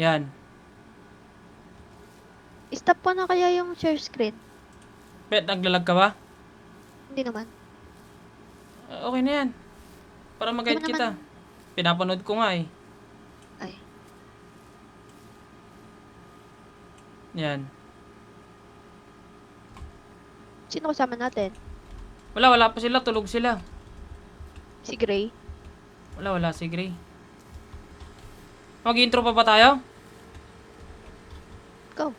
Yan. Stop ko na kaya yung share screen. Bet, naglalag ka ba? Hindi naman. Ah, Okay na yan. Para mag-guide Hindi mo kita. Pinapanood ko nga eh. Ay. Yan. Sino kasama natin? Wala, wala pa sila. Tulog sila. Si Gray. Wala, wala si Gray. Mag-intro pa ba tayo? Ikaw.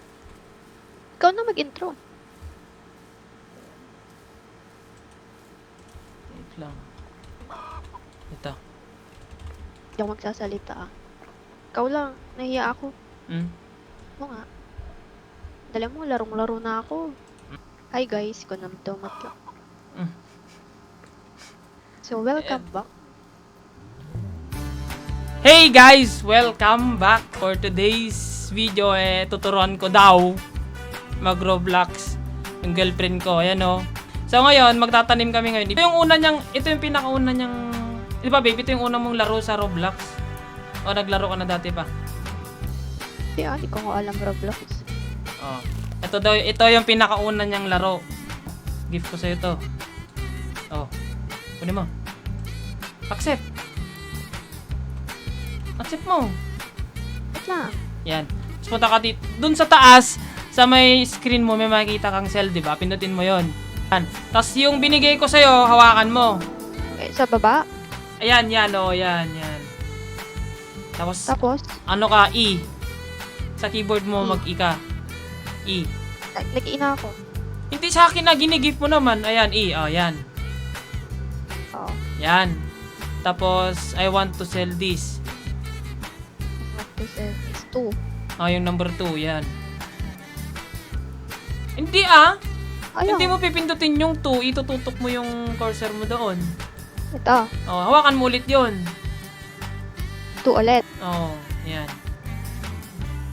Ikaw na mag-intro. Wait lang. Ito. Hindi ako magsasalita ah. Ikaw lang. Nahiya ako. Hmm? Oo nga. Dala mo, larong-laro na ako. Hi guys, ko to matla. Mm. So, welcome back. Hey guys! Welcome back for today's video. Eh, tuturuan ko daw mag-Roblox yung girlfriend ko. Ayan o. So ngayon, magtatanim kami ngayon. Ito yung una niyang, ito yung pinakauna niyang, di ba babe, ito yung una mong laro sa Roblox? O naglaro ka na dati pa? Hindi ah, hindi ko nga alam Roblox. Oh. Ito daw, ito yung pinakauna niyang laro. Gift ko sa'yo to. Oh. Kunin mo. Accept. Accept mo. Wait lang. Yan. Tapos punta ka dito. Dun sa taas, sa may screen mo, may makikita kang cell, di ba? Pindutin mo yon. Yan. Tapos yung binigay ko sa'yo, hawakan mo. Eh, sa baba. Ayan, yan, oh, yan, yan. Tapos, Tapos, ano ka, E. Sa keyboard mo, E. mag-E ka. E. nag- nag-ina ako. Hindi sa akin na, ginigif mo naman. Ayan, E. Oh, yan. Oo. Yan. Tapos, I want to sell this. This is, is 2. Ah, yung number 2, yan. Hindi ah. Ayaw. Hindi mo pipindutin yung 2, itututok mo yung cursor mo doon. Ito. Oh, hawakan mo ulit yun. 2 ulit. Oh, yan.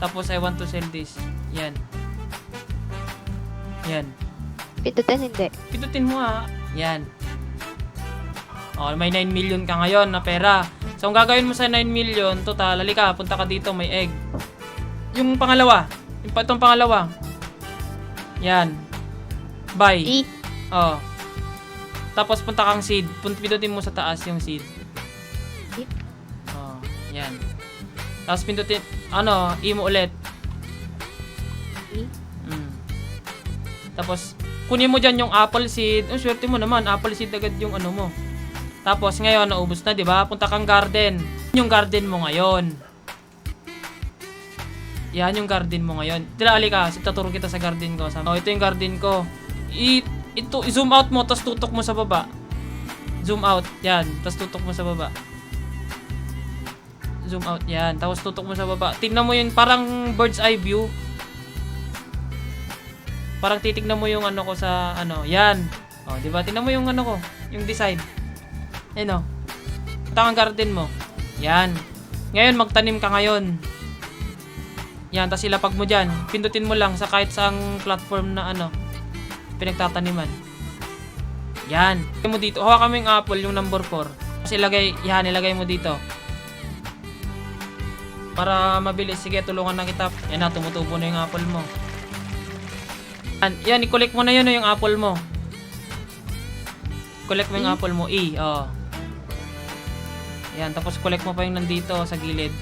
Tapos, I want to sell this. Yan. Yan. Pindutin hindi. Pindutin mo ha. Yan. Oh, may 9 million ka ngayon na pera. So, ang gagawin mo sa 9 million, total, halika, punta ka dito, may egg. Yung pangalawa. Yung pa itong pangalawa. Yan. Buy. E. Oh. Tapos punta kang seed. Pindutin mo sa taas yung seed. Oh, yan. Tapos pindutin, ano, i mo ulit. E. Mm. Tapos, kunin mo dyan yung apple seed. Ang swerte mo naman, apple seed agad yung ano mo. Tapos, ngayon, naubos na, di ba? Punta kang garden. Yung garden mo ngayon. Yan yung garden mo ngayon. Tila, ka, taturo kita sa garden ko. Oh, ito yung garden ko. I, ito, zoom out mo, tapos tutok mo sa baba. Zoom out, yan. Tapos tutok mo sa baba. Zoom out, yan. Tapos tutok mo sa baba. Tingnan mo yun, parang bird's eye view. Parang titignan mo yung ano ko sa ano, yan. Oh, 'di ba? Tingnan mo yung ano ko, yung design. Ayun oh. Punta kang garden mo. Yan. Ngayon magtanim ka ngayon. Yan, tapos ilapag mo dyan. Pindutin mo lang sa kahit saang platform na ano, pinagtataniman. Yan. Ilagay mo dito. Hawakan mo yung apple, yung number 4. Tapos ilagay, yan, ilagay mo dito. Para mabilis. Sige, tulungan na kita. Yan na, tumutubo na yung apple mo. Yan, yan i-collect mo na yun yung apple mo. Collect mo yung E? apple mo. E, oh. Yan, tapos collect mo pa yung nandito sa gilid.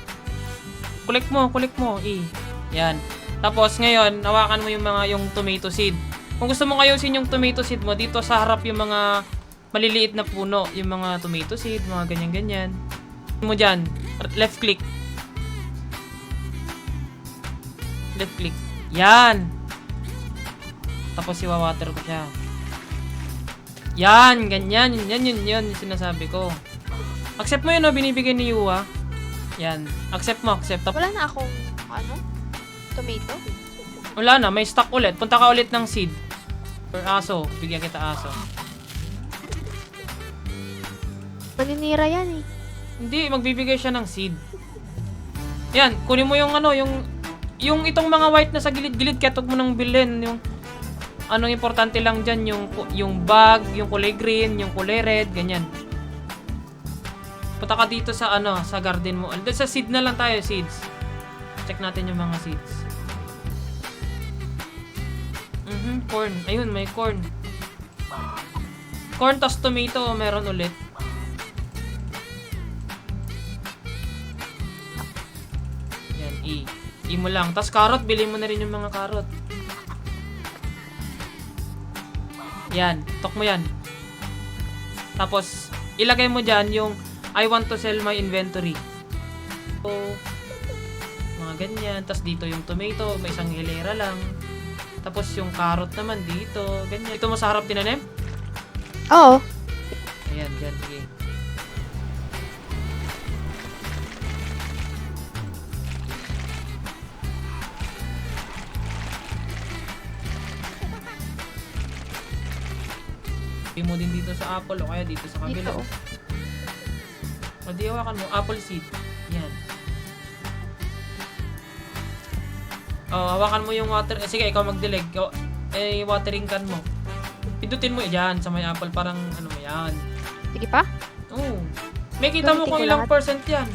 Collect mo, collect mo. E. Yan. Tapos ngayon, hawakan mo yung mga yung tomato seed. Kung gusto mo ayusin yung tomato seed mo, dito sa harap yung mga maliliit na puno, yung mga tomato seed, mga ganyan-ganyan. mo dyan, left click. Left click. Yan. Tapos iwa-water ko siya. Yan, ganyan, yun, yan, yun, yun, yung sinasabi ko. Accept mo yun, no, binibigay ni Yuwa. Yan, accept mo, accept. Tapos, Wala na akong, ano? Tomato? wala na, may stock ulit. Punta ka ulit ng seed. Or aso, bigyan kita aso. Maninira yan eh. Hindi, magbibigay siya ng seed. Yan, kunin mo yung ano, yung yung itong mga white na sa gilid-gilid, kaya mo nang bilhin. Yung, anong importante lang dyan, yung, yung bag, yung kulay green, yung kulay red, ganyan. Punta ka dito sa ano, sa garden mo. Sa seed na lang tayo, seeds. check natin yung mga seeds. Mhm, corn. Ayun, may corn. Corn tas tomato, meron ulit. Yan, E. E mo lang. Tas carrot, bili mo na rin yung mga carrot. Yan, tok mo yan. Tapos, ilagay mo dyan yung I want to sell my inventory. So, mga ganyan. Tapos dito yung tomato, may isang hilera lang. Tapos yung carrot naman dito, ganyan. Ito mo sa harap tinanim? Oo. Ayan, dyan, sige. Hindi mo din dito sa apple o kaya dito sa kabila. Dito. O di hawakan mo, apple seed. Yan. Oh, hawakan mo yung water. Eh, sige, ikaw magdilig. Ikaw- Eh, watering can mo. Pindutin mo yan sa may apple. Parang ano mo yan. Sige pa? Oo. May kita mo Gamitin kung ko ilang lahat? percent yan.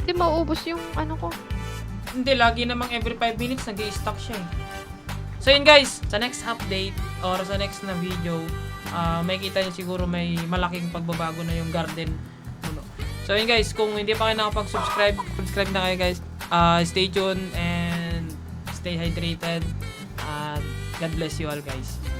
Hindi mauubos yung ano ko. Hindi, lagi namang every 5 minutes nag stock siya eh. So yun guys, sa next update or sa next na video, ah may kita nyo siguro may malaking pagbabago na yung garden puno. So yun guys, kung hindi pa kayo nakapag-subscribe, subscribe na kayo guys. Ah, stay tuned and stay hydrated. And God bless you all guys.